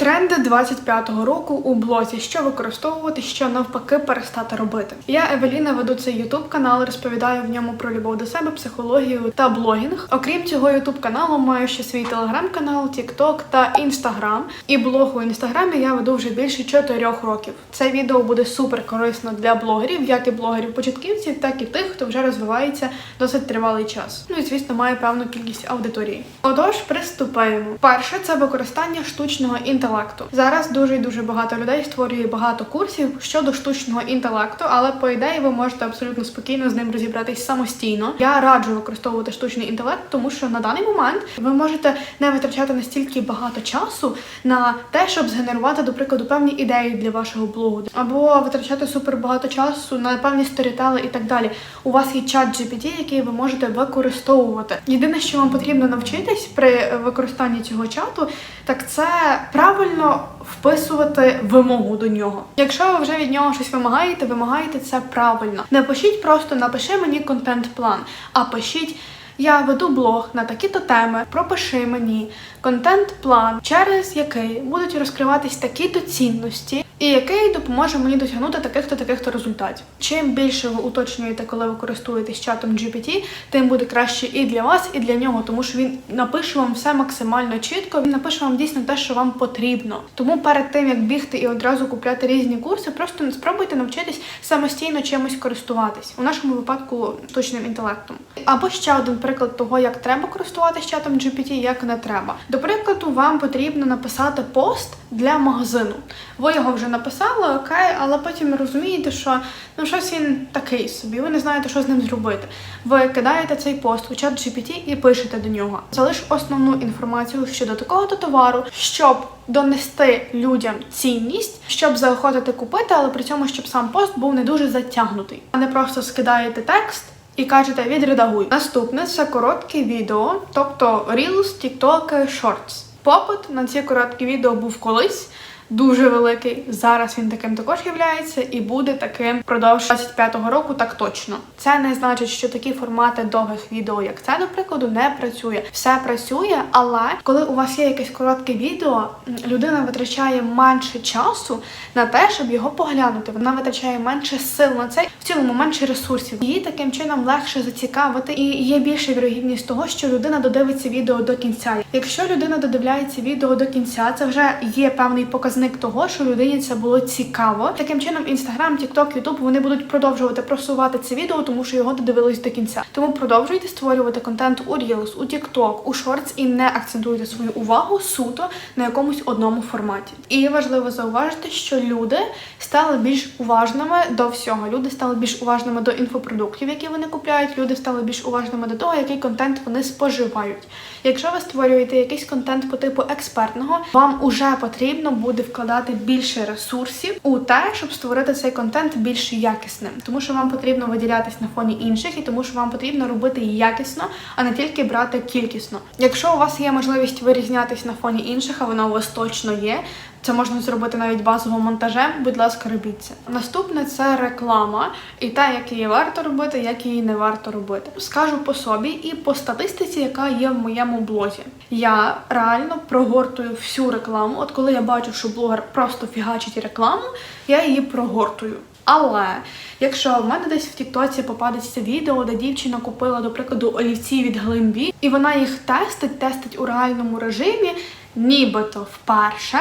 Тренди 25-го року у блозі, що використовувати, що навпаки перестати робити. Я Евеліна веду цей ютуб канал, розповідаю в ньому про любов до себе, психологію та блогінг. Окрім цього, ютуб каналу маю ще свій телеграм-канал, Тікток та інстаграм. І блог у інстаграмі я веду вже більше 4 років. Це відео буде супер корисно для блогерів, як і блогерів-початківців, так і тих, хто вже розвивається досить тривалий час. Ну і звісно, має певну кількість аудиторії. Отож, приступаємо. Перше це використання штучного інтелекту. Зараз дуже і дуже багато людей створює багато курсів щодо штучного інтелекту, але по ідеї ви можете абсолютно спокійно з ним розібратись самостійно. Я раджу використовувати штучний інтелект, тому що на даний момент ви можете не витрачати настільки багато часу на те, щоб згенерувати, до прикладу, певні ідеї для вашого блогу, або витрачати супер багато часу на певні сторітели і так далі. У вас є чат GPT, який ви можете використовувати. Єдине, що вам потрібно навчитись при використанні цього чату, так це правильно вписувати вимогу до нього. Якщо ви вже від нього щось вимагаєте, вимагаєте це правильно. Не пишіть просто напиши мені контент-план, а пишіть. Я веду блог на такі-то теми. Пропиши мені контент-план, через який будуть розкриватись такі-то цінності, і який допоможе мені досягнути таких-то таких-то результатів. Чим більше ви уточнюєте, коли ви користуєтесь чатом GPT, тим буде краще і для вас, і для нього, тому що він напише вам все максимально чітко. Він напише вам дійсно те, що вам потрібно. Тому перед тим як бігти і одразу купляти різні курси, просто спробуйте навчитись самостійно чимось користуватись. У нашому випадку штучним інтелектом. Або ще один приклад того, як треба користуватись чатом GPT, як не треба. До прикладу, вам потрібно написати пост для магазину. Ви його вже написали, окей, але потім розумієте, що ну щось він такий собі, ви не знаєте, що з ним зробити. Ви кидаєте цей пост у чат GPT і пишете до нього. Залиш основну інформацію щодо такого-то товару, щоб донести людям цінність, щоб заохотити купити, але при цьому, щоб сам пост був не дуже затягнутий, а не просто скидаєте текст. І кажете, відредагуй. Наступне це короткі відео, тобто Reels, TikTok, Shorts. Попит на ці короткі відео був колись дуже великий. Зараз він таким також являється і буде таким впродовж 25-го року, так точно. Це не значить, що такі формати довгих відео, як це, до прикладу, не працює. Все працює, але коли у вас є якесь коротке відео, людина витрачає менше часу на те, щоб його поглянути. Вона витрачає менше сил на це, в цілому менше ресурсів. Її таким чином легше зацікавити, і є більша вірогідність того, що людина додивиться відео до кінця. Якщо людина додивляється відео до кінця, це вже є певний показник того, що людині це було цікаво. Таким чином, інстаграм, тікток, ютуб вони будуть продовжувати просувати це відео, тому що його додивились до кінця. Тому продовжуйте створювати контент у Reels, у TikTok, у Shorts і не акцентуйте свою увагу суто на якомусь одному форматі. І важливо зауважити, що люди стали більш уважними до всього. Люди стали більш уважними до інфопродуктів, які вони купляють. Люди стали більш уважними до того, який контент вони споживають. Якщо ви створюєте якийсь контент по типу експертного, вам уже потрібно буде вкладати більше ресурсів у те, щоб створити цей контент більш якісним, тому що вам потрібно виділятись на фоні інших, і тому що вам потрібно робити якісно, а не тільки брати кількісно. Якщо у вас є можливість вирізнятись на фоні інших, а вона у вас точно є. Це можна зробити навіть базовим монтажем. Будь ласка, робіть це. Наступне це реклама, і те, як її варто робити, як її не варто робити. Скажу по собі і по статистиці, яка є в моєму блозі. Я реально прогортую всю рекламу. От коли я бачу, що блогер просто фігачить рекламу, я її прогортую. Але якщо в мене десь в Тіктоці попадеться відео, де дівчина купила, до прикладу, олівці від Глимбі, і вона їх тестить, тестить у реальному режимі, нібито вперше.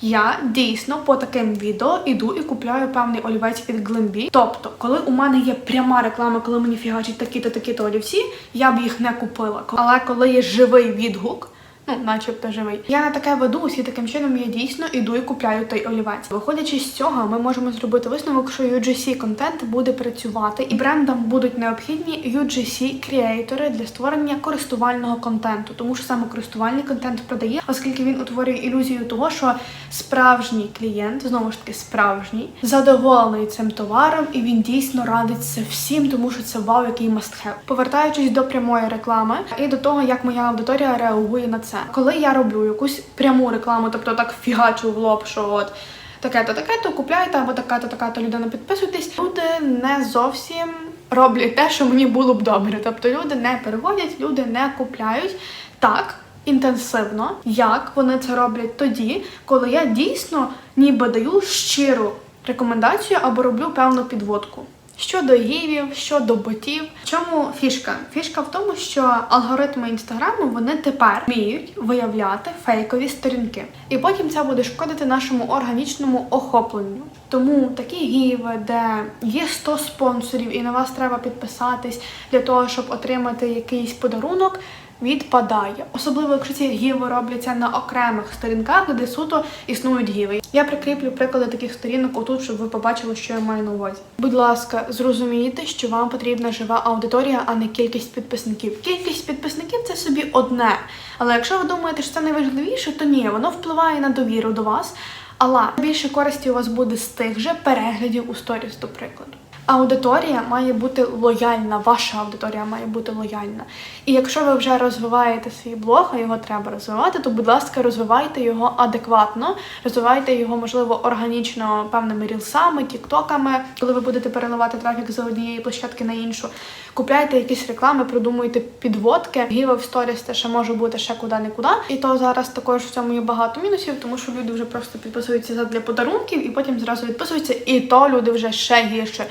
Я дійсно по таким відео іду і купляю певний олівець від Глимбі. Тобто, коли у мене є пряма реклама, коли мені фігачать такі-то такі-то олівці, я б їх не купила. Але коли є живий відгук. Ну, начебто живий. Я на таке ведусь, і таким чином я дійсно іду і купляю той олівець. Виходячи з цього, ми можемо зробити висновок, що UGC контент буде працювати, і брендам будуть необхідні UGC креатори для створення користувального контенту, тому що саме користувальний контент продає, оскільки він утворює ілюзію того, що справжній клієнт, знову ж таки справжній, задоволений цим товаром, і він дійсно радить це всім, тому що це вау, який must have. Повертаючись до прямої реклами і до того, як моя аудиторія реагує на це. Коли я роблю якусь пряму рекламу, тобто так фігачу в лоб, що от таке-то, таке-то купляйте, або така-то, така-то людина підписуйтесь, люди не зовсім роблять те, що мені було б добре. Тобто люди не переводять, люди не купляють. Так, інтенсивно, як вони це роблять тоді, коли я дійсно ніби даю щиру рекомендацію або роблю певну підводку. Щодо гівів, щодо ботів. Чому фішка? Фішка в тому, що алгоритми інстаграму вони тепер вміють виявляти фейкові сторінки, і потім це буде шкодити нашому органічному охопленню. Тому такі гіви, де є 100 спонсорів, і на вас треба підписатись для того, щоб отримати якийсь подарунок. Відпадає, особливо якщо ці гіви робляться на окремих сторінках, де суто існують гіви. Я прикріплю приклади таких сторінок отут, щоб ви побачили, що я маю на увазі. Будь ласка, зрозумійте, що вам потрібна жива аудиторія, а не кількість підписників. Кількість підписників це собі одне. Але якщо ви думаєте, що це найважливіше, то ні, воно впливає на довіру до вас. Але більше користі у вас буде з тих же переглядів у сторіс, до прикладу. Аудиторія має бути лояльна, ваша аудиторія має бути лояльна. І якщо ви вже розвиваєте свій блог, а його треба розвивати, то, будь ласка, розвивайте його адекватно, розвивайте його, можливо, органічно певними рілсами, тіктоками, коли ви будете переливати трафік з однієї площадки на іншу. Купляйте якісь реклами, придумуйте підводки. Гіви в сторіс це ще може бути ще куди-не-куди. І то зараз також в цьому є багато мінусів, тому що люди вже просто підписуються для подарунків і потім зразу відписуються. І то люди вже ще гірше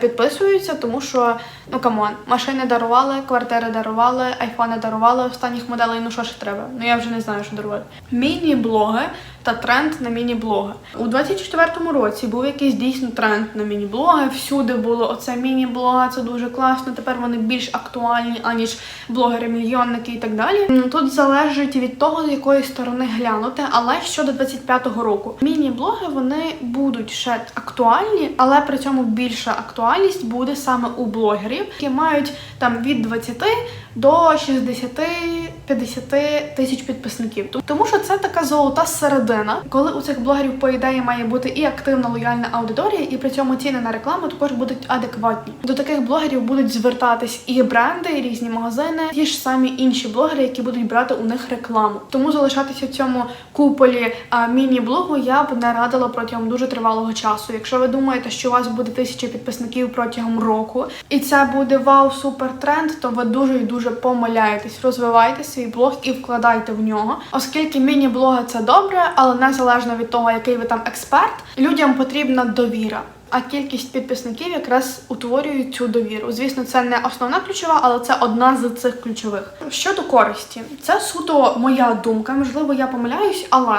підписуються, тому що ну камон, машини дарували, квартири дарували, айфони дарували останніх моделей. Ну що ж треба? Ну я вже не знаю, що дарувати. Міні-блоги та тренд на міні-блоги. У 24-му році був якийсь дійсно тренд на міні-блоги. Всюди було оце міні-блоги, це дуже класно. Тепер вони більш актуальні, аніж блогери-мільйонники і так далі. Ну, Тут залежить від того, з якої сторони глянути. Але щодо 25-го року, міні-блоги вони будуть ще актуальні, але при цьому більша актуальність буде саме у блогерів, які мають там від 20 до 60-50 тисяч підписників. Тому що це така золота середина, коли у цих блогерів, по ідеї, має бути і активна лояльна аудиторія, і при цьому ціни на рекламу також будуть адекватні. До таких блогерів будуть звертатись і бренди, і різні магазини, ті ж самі інші блогери, які будуть брати у них рекламу. Тому залишатися в цьому куполі міні-блогу я б не радила протягом дуже тривалого часу. Якщо ви думаєте, що у вас буде тисяча підписників протягом року, і це буде вау супер тренд, то ви дуже і дуже помиляєтесь. Розвивайте свій блог і вкладайте в нього, оскільки міні-блоги це добре, але незалежно від того, який ви там експерт, людям потрібна довіра. А кількість підписників якраз утворює цю довіру. Звісно, це не основна ключова, але це одна з цих ключових. Щодо користі, це суто моя думка. Можливо, я помиляюсь, але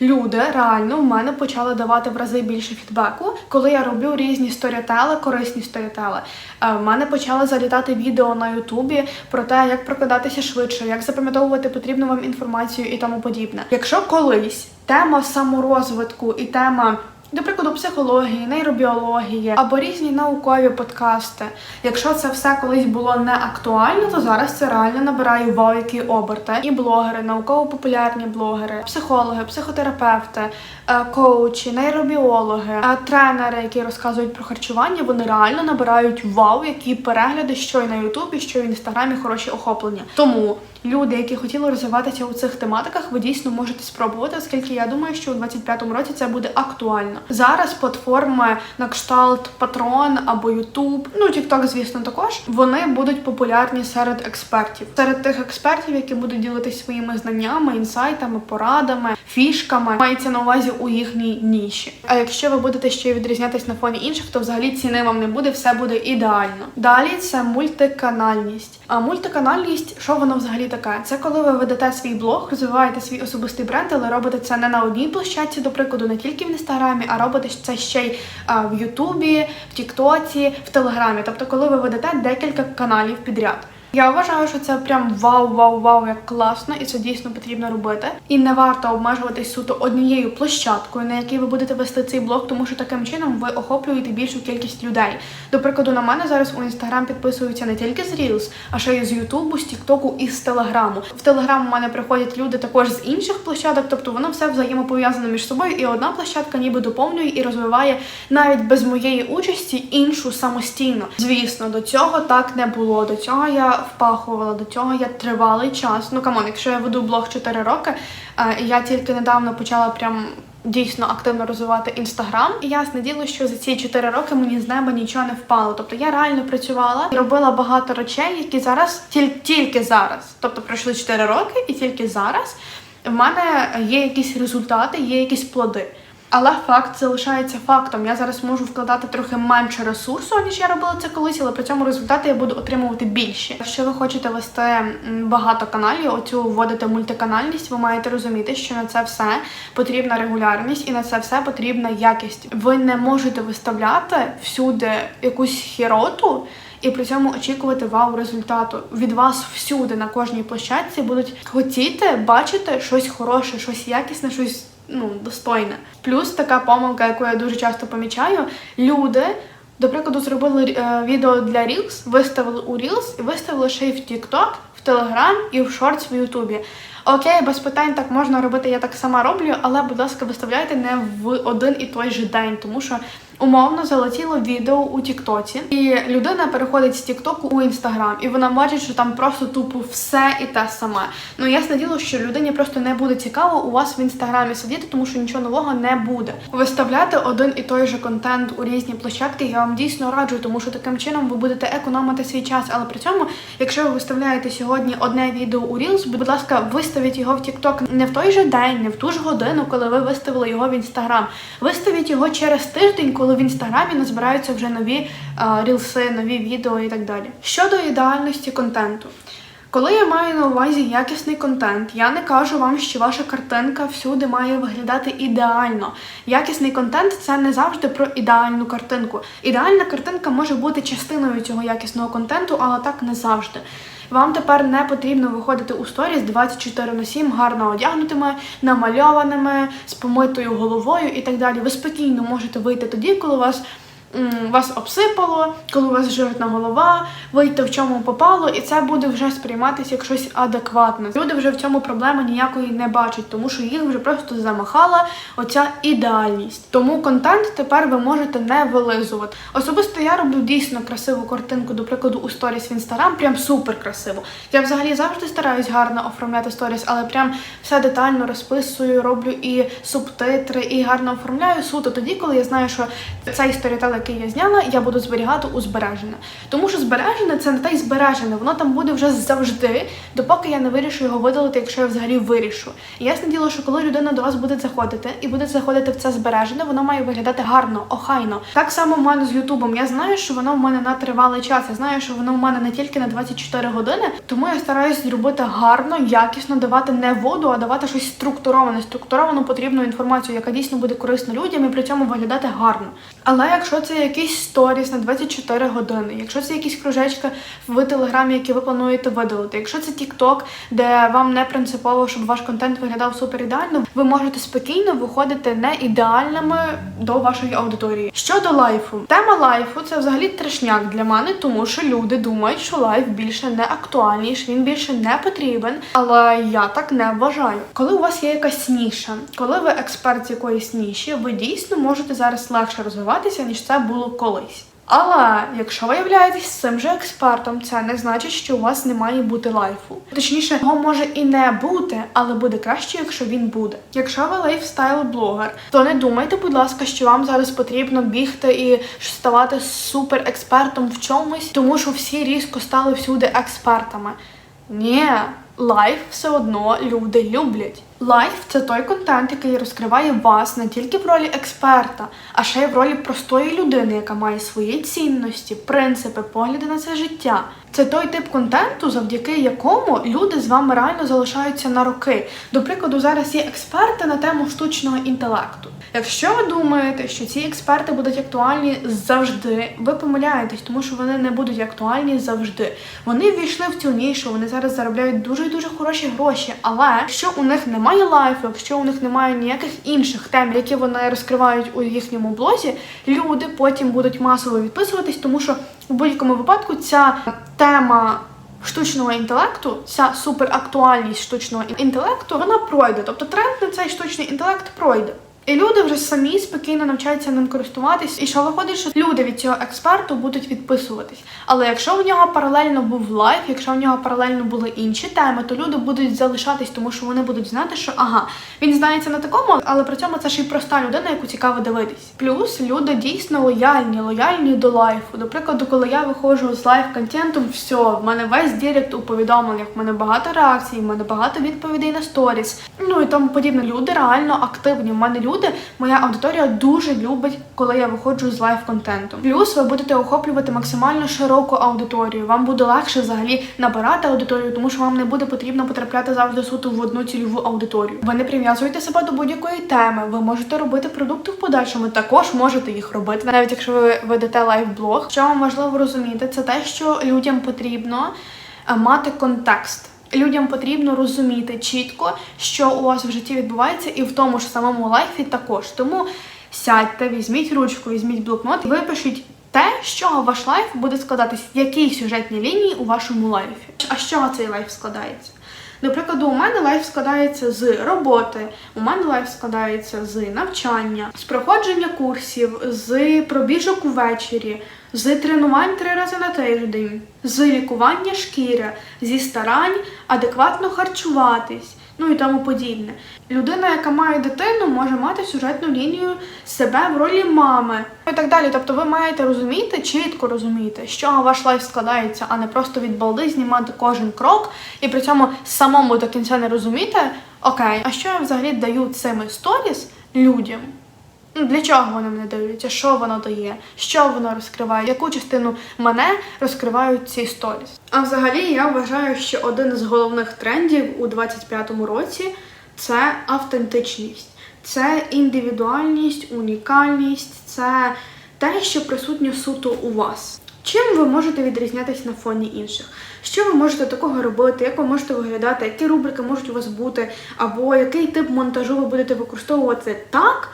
люди реально в мене почали давати в рази більше фідбеку, коли я роблю різні сторітели, корисні сторітели. Е, В мене почали залітати відео на Ютубі про те, як прокидатися швидше, як запам'ятовувати потрібну вам інформацію і тому подібне. Якщо колись тема саморозвитку і тема до прикладу, психології, нейробіології або різні наукові подкасти. Якщо це все колись було не актуально, то зараз це реально набирає вау, які оберти. І блогери, науково-популярні блогери, психологи, психотерапевти, е, коучі, нейробіологи, е, тренери, які розказують про харчування, вони реально набирають вау, які перегляди, що і на Ютубі, що і в інстаграмі хороші охоплення. Тому люди, які хотіли розвиватися у цих тематиках, ви дійсно можете спробувати, оскільки я думаю, що у 25-му році це буде актуально. Зараз платформи на кшталт Patreon або YouTube, ну TikTok, звісно, також вони будуть популярні серед експертів, серед тих експертів, які будуть ділитися своїми знаннями, інсайтами, порадами, фішками, мається на увазі у їхній ніші. А якщо ви будете ще й відрізнятись на фоні інших, то взагалі ціни вам не буде, все буде ідеально. Далі це мультиканальність. А мультиканальність, що воно взагалі таке? Це коли ви ведете свій блог, розвиваєте свій особистий бренд, але робите це не на одній площадці, до прикладу, не тільки в інстаграмі, а робите це ще й в Ютубі, в Тіктоці, в Телеграмі. Тобто, коли ви ведете декілька каналів підряд. Я вважаю, що це прям вау, вау, вау, як класно, і це дійсно потрібно робити. І не варто обмежуватись суто однією площадкою, на якій ви будете вести цей блог, тому що таким чином ви охоплюєте більшу кількість людей. До прикладу, на мене зараз у інстаграм підписуються не тільки з Reels, а ще й з Ютубу, з Тіктоку і з Телеграму. В Телеграм у мене приходять люди також з інших площадок, тобто воно все взаємопов'язане між собою, і одна площадка ніби доповнює і розвиває навіть без моєї участі іншу самостійно. Звісно, до цього так не було. До цього я впахувала, до цього я тривалий час. Ну камон, якщо я веду блог 4 роки, е, я тільки недавно почала прям дійсно активно розвивати інстаграм. І ясне діло, що за ці 4 роки мені з неба нічого не впало. Тобто я реально працювала і робила багато речей, які зараз тіль- тільки зараз. Тобто пройшли 4 роки, і тільки зараз в мене є якісь результати, є якісь плоди. Але факт залишається фактом. Я зараз можу вкладати трохи менше ресурсу, ніж я робила це колись, але при цьому результати я буду отримувати більші. Якщо ви хочете вести багато каналів, оцю вводити мультиканальність, ви маєте розуміти, що на це все потрібна регулярність і на це все потрібна якість. Ви не можете виставляти всюди якусь хіроту. І при цьому очікувати вау результату від вас всюди на кожній площадці будуть хотіти бачити щось хороше, щось якісне, щось ну достойне. Плюс така помилка, яку я дуже часто помічаю, люди. До прикладу, зробили е, відео для Reels, виставили у Reels і виставили ще й в TikTok, в Telegram і в Shorts в Ютубі. Окей, без питань так можна робити, я так сама роблю, але, будь ласка, виставляйте не в один і той же день, тому що умовно залетіло відео у Тіктоці, і людина переходить з Тіктоку у Інстаграм, і вона бачить, що там просто тупо все і те саме. Ну ясне діло, що людині просто не буде цікаво у вас в інстаграмі сидіти, тому що нічого нового не буде. Виставляти один і той же контент у різні площадки я вам дійсно раджу, тому що таким чином ви будете економити свій час. Але при цьому, якщо ви виставляєте сьогодні одне відео у Reels, будь ласка, виставіть його в TikTok не в той же день, не в ту ж годину, коли ви виставили його в інстаграм. Виставіть його через тиждень, коли в інстаграмі назбираються вже нові а, рілси, нові відео і так далі. Щодо ідеальності контенту. Коли я маю на увазі якісний контент, я не кажу вам, що ваша картинка всюди має виглядати ідеально. Якісний контент це не завжди про ідеальну картинку. Ідеальна картинка може бути частиною цього якісного контенту, але так не завжди. Вам тепер не потрібно виходити у сторіс 24 на 7 гарно одягнутими, намальованими, з помитою головою і так далі. Ви спокійно можете вийти тоді, коли у вас вас обсипало, коли у вас жирна голова, вийти в чому попало, і це буде вже сприйматися як щось адекватне. Люди вже в цьому проблеми ніякої не бачать, тому що їх вже просто замахала оця ідеальність. Тому контент тепер ви можете не вилизувати. Особисто я роблю дійсно красиву картинку, до прикладу, у сторіс в інстаграм, прям супер красиво. Я взагалі завжди стараюсь гарно оформляти сторіс, але прям все детально розписую, роблю і субтитри, і гарно оформляю суто тоді, коли я знаю, що цей сторітел, який я зняла, я буду зберігати у збережене. Тому що збережене це не те й збережене, воно там буде вже завжди, допоки я не вирішу його видалити, якщо я взагалі вирішу. І ясне діло, що коли людина до вас буде заходити і буде заходити в це збережене, воно має виглядати гарно, охайно. Так само в мене з Ютубом. Я знаю, що воно в мене на тривалий час. Я знаю, що воно в мене не тільки на 24 години, тому я стараюсь зробити гарно, якісно, давати не воду, а давати щось структуроване, структуровану потрібну інформацію, яка дійсно буде корисна людям і при цьому виглядати гарно. Але якщо це якийсь сторіс на 24 години, якщо це якісь кружечки в телеграмі, які ви плануєте видалити, якщо це TikTok, де вам не принципово, щоб ваш контент виглядав супер ідеально, ви можете спокійно виходити не ідеальними до вашої аудиторії. Щодо лайфу, тема лайфу це взагалі трешняк для мене, тому що люди думають, що лайф більше не актуальний, він більше не потрібен. Але я так не вважаю. Коли у вас є якась ніша, коли ви експерт з якоїсь ніші, ви дійсно можете зараз легше розвиватися, ніж це було колись. Але якщо ви являєтесь цим же експертом, це не значить, що у вас не має бути лайфу. Точніше, його може і не бути, але буде краще, якщо він буде. Якщо ви лайфстайл-блогер, то не думайте, будь ласка, що вам зараз потрібно бігти і ставати супер експертом в чомусь, тому що всі різко стали всюди експертами. Ні, лайф все одно люди люблять. Лайф це той контент, який розкриває вас не тільки в ролі експерта, а ще й в ролі простої людини, яка має свої цінності, принципи, погляди на це життя. Це той тип контенту, завдяки якому люди з вами реально залишаються на роки. До прикладу, зараз є експерти на тему штучного інтелекту. Якщо ви думаєте, що ці експерти будуть актуальні завжди, ви помиляєтесь, тому що вони не будуть актуальні завжди. Вони ввійшли в цю нішу, вони зараз заробляють дуже дуже хороші гроші. Але якщо у них немає лайфу, якщо у них немає ніяких інших тем, які вони розкривають у їхньому блозі, люди потім будуть масово відписуватись, тому що в будь-якому випадку ця тема. Штучного інтелекту, ця суперактуальність штучного інтелекту, вона пройде. Тобто тренд на цей штучний інтелект пройде. І люди вже самі спокійно навчаються ним користуватись. І що виходить, що люди від цього експерту будуть відписуватись. Але якщо в нього паралельно був лайф, якщо в нього паралельно були інші теми, то люди будуть залишатись, тому що вони будуть знати, що ага, він знається на такому, але при цьому це ж і проста людина, яку цікаво дивитись. Плюс люди дійсно лояльні, лояльні до лайфу. До прикладу, коли я виходжу з лайф контентом, все, в мене весь директ у повідомленнях, в мене багато реакцій, в мене багато відповідей на сторіс. Ну і тому подібне. Люди реально активні. У мене люди, моя аудиторія дуже любить, коли я виходжу з лайф контентом. Плюс ви будете охоплювати максимально широку аудиторію. Вам буде легше взагалі набирати аудиторію, тому що вам не буде потрібно потрапляти завжди суто в одну цільову аудиторію. Ви не прив'язуєте себе до будь-якої теми. Ви можете робити продукти в подальшому. Також можете їх робити, навіть якщо ви ведете лайф-блог. Що вам важливо розуміти, це те, що людям потрібно е, мати контекст. Людям потрібно розуміти чітко, що у вас в житті відбувається, і в тому ж самому лайфі також. Тому сядьте, візьміть ручку, візьміть блокнот і випишіть те, з чого ваш лайф буде складатись, які сюжетні лінії у вашому лайфі. А з чого цей лайф складається? До прикладу, у мене лайф складається з роботи, у мене лайф складається з навчання, з проходження курсів, з пробіжок увечері, з тренувань три рази на тиждень, з лікування шкіри, зі старань адекватно харчуватись, ну і тому подібне. Людина, яка має дитину, може мати сюжетну лінію себе в ролі мами і так далі. Тобто ви маєте розуміти, чітко розуміти, чого ваш лайф складається, а не просто від балди знімати кожен крок і при цьому самому до кінця не розуміти, окей, а що я взагалі даю цими сторіс людям? Ну, Для чого вони мене дивляться? Що воно дає? Що воно розкриває? Яку частину мене розкривають ці сторіс? А взагалі я вважаю, що один з головних трендів у 25-му році це автентичність, це індивідуальність, унікальність, це те, що присутнє суто у вас. Чим ви можете відрізнятися на фоні інших? Що ви можете такого робити? Як ви можете виглядати? Які рубрики можуть у вас бути? Або який тип монтажу ви будете використовувати так,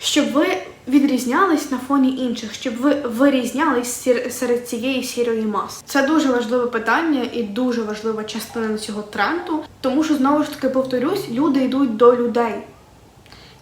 щоб ви відрізнялись на фоні інших, щоб ви вирізнялись серед цієї сірої маси. Це дуже важливе питання і дуже важлива частина цього тренду, тому що знову ж таки повторюсь, люди йдуть до людей.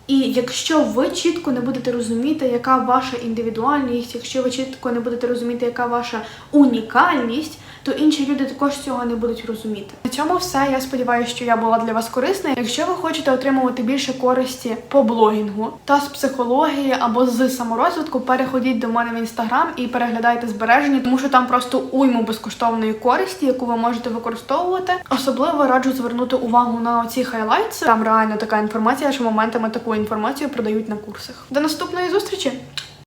І якщо ви чітко не будете розуміти, яка ваша індивідуальність, якщо ви чітко не будете розуміти, яка ваша унікальність, то інші люди також цього не будуть розуміти. На цьому все. Я сподіваюся, що я була для вас корисна. Якщо ви хочете отримувати більше користі по блогінгу та з психології або з саморозвитку, переходіть до мене в інстаграм і переглядайте збереження, тому що там просто уйму безкоштовної користі, яку ви можете використовувати. Особливо раджу звернути увагу на оці хайлайтси. Там реально така інформація, що моментами таку інформацію продають на курсах. До наступної зустрічі!